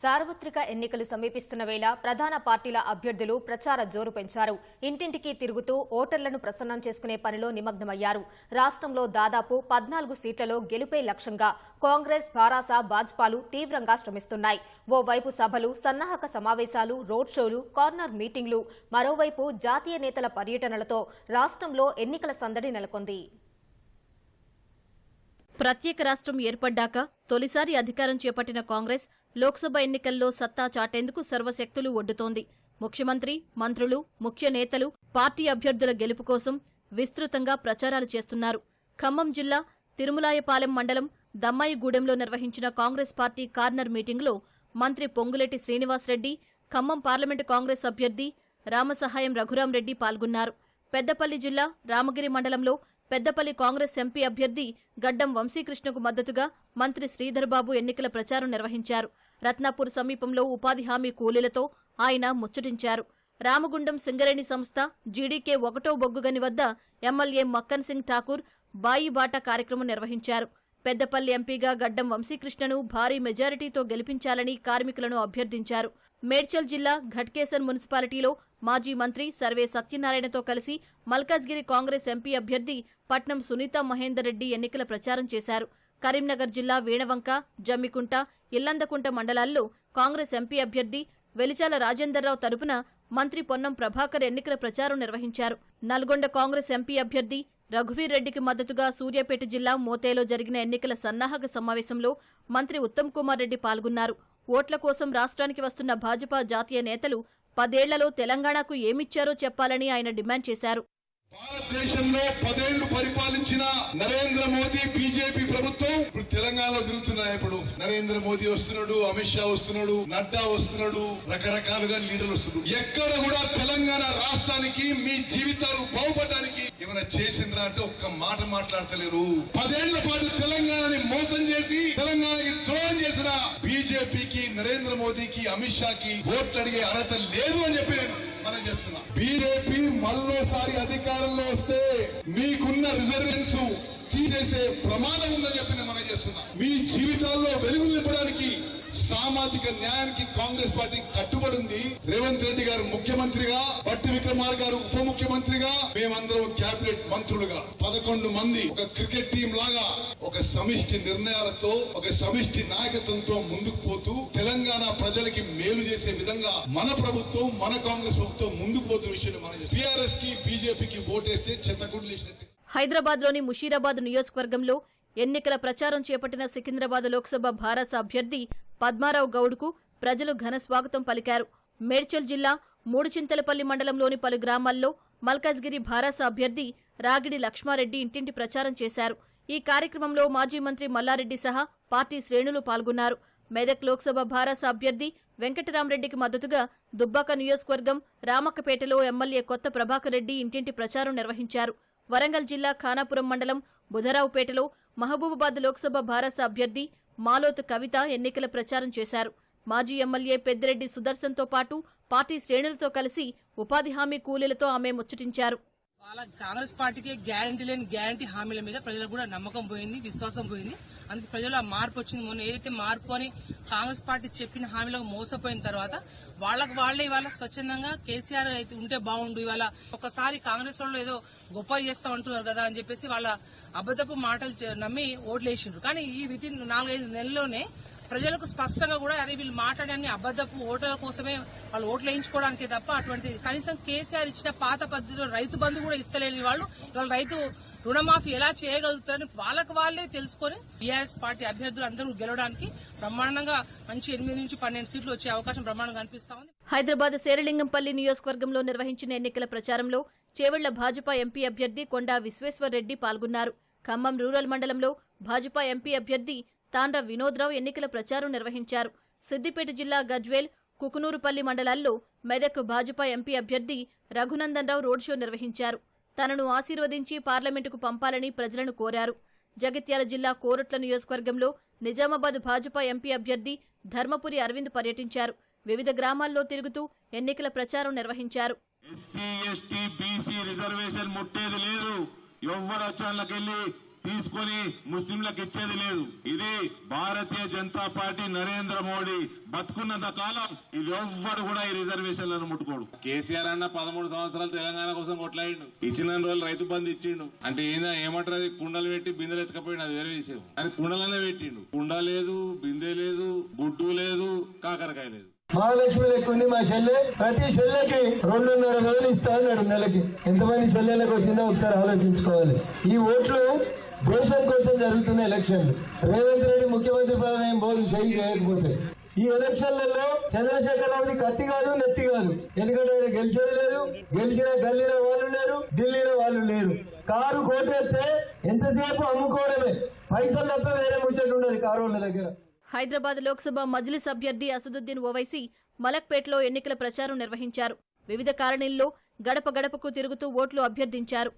సార్వత్రిక ఎన్నికలు సమీపిస్తున్న వేళ ప్రధాన పార్టీల అభ్యర్థులు ప్రచార జోరు పెంచారు. ఇంటింటికి తిరుగుతూ ఓటర్లను ప్రసన్నం చేసుకునే పనిలో నిమగ్నమయ్యారు. రాష్ట్రంలో దాదాపు పద్నాలుగు సీట్లలో గెలుపే లక్ష్యంగా కాంగ్రెస్ భారాస భాజపాలు తీవ్రంగా శ్రమిస్తున్నాయి. ఓవైపు సభలు సన్నాహక సమావేశాలు రోడ్ షోలు కార్నర్ మీటింగ్లు మరోవైపు జాతీయ నేతల పర్యటనలతో రాష్ట్రంలో ఎన్నికల సందడి నెలకొంది. ప్రత్యేక రాష్ట్రం ఏర్పడ్డాక తొలిసారి అధికారం చేపట్టిన కాంగ్రెస్ లోక్సభ ఎన్నికల్లో సత్తా చాటేందుకు సర్వశక్తులు ఒడ్డుతోంది. ముఖ్యమంత్రి మంత్రులు ముఖ్య నేతలు పార్టీ అభ్యర్థుల గెలుపు కోసం విస్తృతంగా ప్రచారాలు చేస్తున్నారు. ఖమ్మం జిల్లా తిరుమలాయపాలెం మండలం దమ్మాయిగూడెంలో నిర్వహించిన కాంగ్రెస్ పార్టీ కార్నర్ మీటింగ్లో మంత్రి పొంగులేటి శ్రీనివాసరెడ్డి ఖమ్మం పార్లమెంటు కాంగ్రెస్ అభ్యర్థి రామసహాయం రఘురాం రెడ్డి పాల్గొన్నారు. పెద్దపల్లి జిల్లా రామగిరి మండలంలో పెద్దపల్లి కాంగ్రెస్ ఎంపీ అభ్యర్థి గడ్డం వంశీకృష్ణకు మద్దతుగా మంత్రి శ్రీధర్బాబు ఎన్నికల ప్రచారం నిర్వహించారు. రత్నాపూర్ సమీపంలో ఉపాధి హామీ కూలీలతో ఆయన ముచ్చటించారు. రామగుండం సింగరేణి సంస్థ జీడీకే ఒకటో బొగ్గుగని వద్ద ఎమ్మెల్యే మక్కన్ సింగ్ ఠాకూర్ బాయిబాట కార్యక్రమం నిర్వహించారు. పెద్దపల్లి ఎంపీగా గడ్డం వంశీకృష్ణను భారీ మెజారిటీతో గెలిపించాలని కార్మికులను అభ్యర్థించారు. మేడ్చల్ జిల్లా ఘట్కేసర్ మున్సిపాలిటీలో మాజీ మంత్రి సర్వే సత్యనారాయణతో కలిసి మల్కాజ్గిరి కాంగ్రెస్ ఎంపీ అభ్యర్థి పట్నం సునీత మహేందర్ రెడ్డి ఎన్నికల ప్రచారం చేశారు. కరీంనగర్ జిల్లా వీణవంక జమ్మికుంట ఇల్లందకుంట మండలాల్లో కాంగ్రెస్ ఎంపీ అభ్యర్థి వెలిచాల రాజేందర్రావు తరపున మంత్రి పొన్నం ప్రభాకర్ ఎన్నికల ప్రచారం నిర్వహించారు. నల్గొండ కాంగ్రెస్ ఎంపీ అభ్యర్థి రఘువీర్ రెడ్డికి మద్దతుగా సూర్యాపేట జిల్లా మోతేలో జరిగిన ఎన్నికల సన్నాహక సమావేశంలో మంత్రి ఉత్తమ్ కుమార్ రెడ్డి పాల్గొన్నారు. ఓట్ల కోసం రాష్ట్రానికి వస్తున్న భాజపా జాతీయ నేతలు పదేళ్ళలో తెలంగాణకు ఏమిచ్చారో చెప్పాలని ఆయన డిమాండ్ చేశారు. భారతదేశంలో పదేళ్ళు పరిపాలించిన నరేంద్ర మోదీ బీజేపీ ప్రభుత్వం ఇప్పుడు తెలంగాణలో తిరుగుతున్నాయి ఇప్పుడు. నరేంద్ర మోదీ వస్తున్నాడు అమిత్ షా వస్తున్నాడు నడ్డా వస్తున్నాడు రకరకాలుగా లీడర్లు వస్తున్నారు. ఎక్కడ కూడా తెలంగాణ రాష్ట్రానికి మీ జీవితాలు బాగుపడడానికి ఏమైనా చేసిండ్రా అంటే ఒక్క మాట మాట్లాడతలేరు. పదేళ్ళ పాటు తెలంగాణని మోసం చేసి తెలంగాణకి ద్రోహం చేసిన బీజేపీకి నరేంద్ర మోదీకి అమిత్ షాకి ఓట్లు అడిగే అర్హత లేదు అని చెప్పి నేను మనం చేస్తున్నా బీజేపీ మళ్ళోసారి అధికారంలో వస్తే మీకున్న రిజర్వేన్స్ తీసేసే ప్రమాదం ఉందని చెప్పి మనం చేస్తున్నాం. మీ జీవితాల్లో వెలుగు నింపడానికి సామాజిక న్యాయానికి కాంగ్రెస్ పార్టీ కట్టుబడి ఉంది. రేవంత్ రెడ్డి గారు ముఖ్యమంత్రిగా పట్టి విక్రమార్ గారు ఉప ముఖ్యమంత్రిగా మేమందరం కేబినెట్ మంత్రులుగా పదకొండు మంది ఒక క్రికెట్ టీం లాగా ఒక సమిష్టి నిర్ణయాలతో ఒక సమిష్టి నాయకత్వంతో ముందుకు పోతూ తెలంగాణ ప్రజలకి మేలు చేసే విధంగా మన ప్రభుత్వం మన కాంగ్రెస్ ప్రభుత్వం ముందుకు పోతున్న విషయాన్ని మనం బీఆర్ఎస్కి బీజేపీకి ఓటేస్తే చెత్తగుడ్లు వేసినట్టు హైదరాబాద్లోని ముషీరాబాద్ నియోజకవర్గంలో ఎన్నికల ప్రచారం చేపట్టిన సికింద్రాబాద్ లోక్సభ భారత అభ్యర్థి పద్మారావు గౌడ్కు ప్రజలు ఘన స్వాగతం పలికారు. మేడ్చల్ జిల్లా మూడుచింతలపల్లి మండలంలోని పలు గ్రామాల్లో మల్కాజ్గిరి భారాస అభ్యర్థి రాగిడి లక్ష్మారెడ్డి ఇంటింటి ప్రచారం చేశారు. ఈ కార్యక్రమంలో మాజీ మంత్రి మల్లారెడ్డి సహా పార్టీ శ్రేణులు పాల్గొన్నారు. మెదక్ లోక్సభ భారస అభ్యర్థి వెంకటరామరెడ్డికి మద్దతుగా దుబ్బాక నియోజకవర్గం రామక్కపేటలో ఎమ్మెల్యే కొత్త ప్రభాకర్ రెడ్డి ఇంటింటి ప్రచారం నిర్వహించారు. వరంగల్ జిల్లా ఖానాపురం మండలం బుధరావుపేటలో మహబూబాబాద్ లోక్సభ భారస అభ్యర్థి మాలోత్ కవిత ఎన్నికల ప్రచారం చేశారు. మాజీ ఎమ్మెల్యే పెద్దిరెడ్డి సుదర్శన్తో పాటు పార్టీ శ్రేణులతో కలిసి ఉపాధి హామీ కూలీలతో ఆమె ముచ్చటించారు. వాళ్ళ కాంగ్రెస్ పార్టీకి గ్యారంటీ లేని గ్యారంటీ హామీల మీద ప్రజలకు కూడా నమ్మకం పోయింది విశ్వాసం పోయింది. అందుకే ప్రజలు ఆ మార్పు వచ్చింది. మొన్న ఏదైతే మార్పు అని కాంగ్రెస్ పార్టీ చెప్పిన హామీలకు మోసపోయిన తర్వాత వాళ్ళకు వాళ్ళే ఇవాళ స్వచ్ఛందంగా కేసీఆర్ అయితే ఉంటే బాగుండు. ఇవాళ ఒకసారి కాంగ్రెస్ వాళ్ళు ఏదో గొప్ప చేస్తాం అంటున్నారు కదా అని చెప్పేసి వాళ్ళ అబద్దపు మాటలు నమ్మి ఓట్లు వేసిండ్రు కానీ ఈ విధి నాలుగైదు నెలల్లోనే ప్రజలకు స్పష్టంగా కూడా అరే వీళ్ళు మాట్లాడని అబద్దపు ఓటర్ల కోసమే వాళ్ళు ఓట్లు వేయించుకోవడానికి తప్ప అటువంటి కనీసం కేసీఆర్ ఇచ్చిన పాత పద్ధతిలో రైతు బంధు కూడా ఇస్తలేని వాళ్ళు ఇవాళ రైతు రుణమాఫీ ఎలా చేయగలుగుతారని వాళ్ళకు వాళ్ళే తెలుసుకొని బీఆర్ఎస్ పార్టీ అభ్యర్థులు అందరూ గెలవడానికి బ్రహ్మాండంగా మంచి ఎనిమిది నుంచి పన్నెండు సీట్లు వచ్చే అవకాశం బ్రహ్మాండంగా కనిపిస్తా ఉంది. హైదరాబాద్ శేరలింగంపల్లి నియోజకవర్గంలో నిర్వహించిన ఎన్నికల ప్రచారంలో చేవెళ్ళ భాజపా ఎంపీ అభ్యర్థి కొండా విశ్వేశ్వర్రెడ్డి పాల్గొన్నారు. ఖమ్మం రూరల్ మండలంలో భాజపా ఎంపీ అభ్యర్థి తాండ్ర వినోద్రావు ఎన్నికల ప్రచారం నిర్వహించారు. సిద్దిపేట జిల్లా గజ్వేల్ కుకునూరుపల్లి మండలాల్లో మెదక్ భాజపా ఎంపీ అభ్యర్థి రఘునందన్ రావు రోడ్ షో నిర్వహించారు. తనను ఆశీర్వదించి పార్లమెంటుకు పంపాలని ప్రజలను కోరారు. జగిత్యాల జిల్లా కోరట్ల నియోజకవర్గంలో నిజామాబాద్ భాజపా ఎంపీ అభ్యర్థి ధర్మపురి అరవింద్ పర్యటించారు. వివిధ గ్రామాల్లో తిరుగుతూ ఎన్నికల ప్రచారం నిర్వహించారు. ఎస్సీ ఎస్టీ బీసీ రిజర్వేషన్ ముట్టేది లేదు. ఎవ్వరు వచ్చాళ్ళకెళ్ళి తీసుకొని ముస్లింలకు ఇచ్చేది లేదు. ఇది భారతీయ జనతా పార్టీ నరేంద్ర మోడీ బతుకున్నంత కాలం ఇది ఎవ్వడు కూడా ఈ రిజర్వేషన్లను ముట్టుకోడు. కేసీఆర్ అన్న పదమూడు సంవత్సరాలు తెలంగాణ కోసం కొట్లాడిండు. ఇచ్చిన రోజులు రైతు బంధు ఇచ్చిండు. అంటే ఏందా ఏమంటారు అది కుండలు పెట్టి బిందెలు ఎత్తుకపోయిండు అది వేరే విషయం. అని కుండలనే పెట్టిండు. కుండ లేదు బిందె లేదు గుడ్డు లేదు కాకరకాయ లేదు. మహాలక్ష్మి లెక్క ఉంది మా చెల్లె. ప్రతి చెల్లెకి రెండున్నర వేలు ఇస్తా అన్నాడు నెలకి. ఎంతమంది చెల్లెలకు వచ్చిందో ఒకసారి ఆలోచించుకోవాలి. ఈ ఓట్లు దేశం కోసం జరుగుతున్న ఎలక్షన్లు. రేవంత్ రెడ్డి ముఖ్యమంత్రి పదవి ఏం బోధన చేయి చేయకపోతే. ఈ ఎలక్షన్లలో చంద్రశేఖర్ రావుది కత్తి కాదు నెత్తి కాదు. ఎందుకంటే ఆయన గెలిచేది లేదు. గెలిచిన గల్లీలో వాళ్ళు లేరు ఢిల్లీలో వాళ్ళు లేరు. కారు కోటేస్తే ఎంతసేపు అమ్ముకోవడమే. పైసలు తప్ప వేరే ముచ్చట్టు ఉండదు కారు వాళ్ళ దగ్గర. హైదరాబాద్ లోక్సభ మజ్లిస్ అభ్యర్థి అసదుద్దీన్ ఓవైసీ మలక్పేట్లో ఎన్నికల ప్రచారం నిర్వహించారు. వివిధ కాలనీల్లో గడప గడపకు తిరుగుతూ ఓట్లు అభ్యర్థించారు.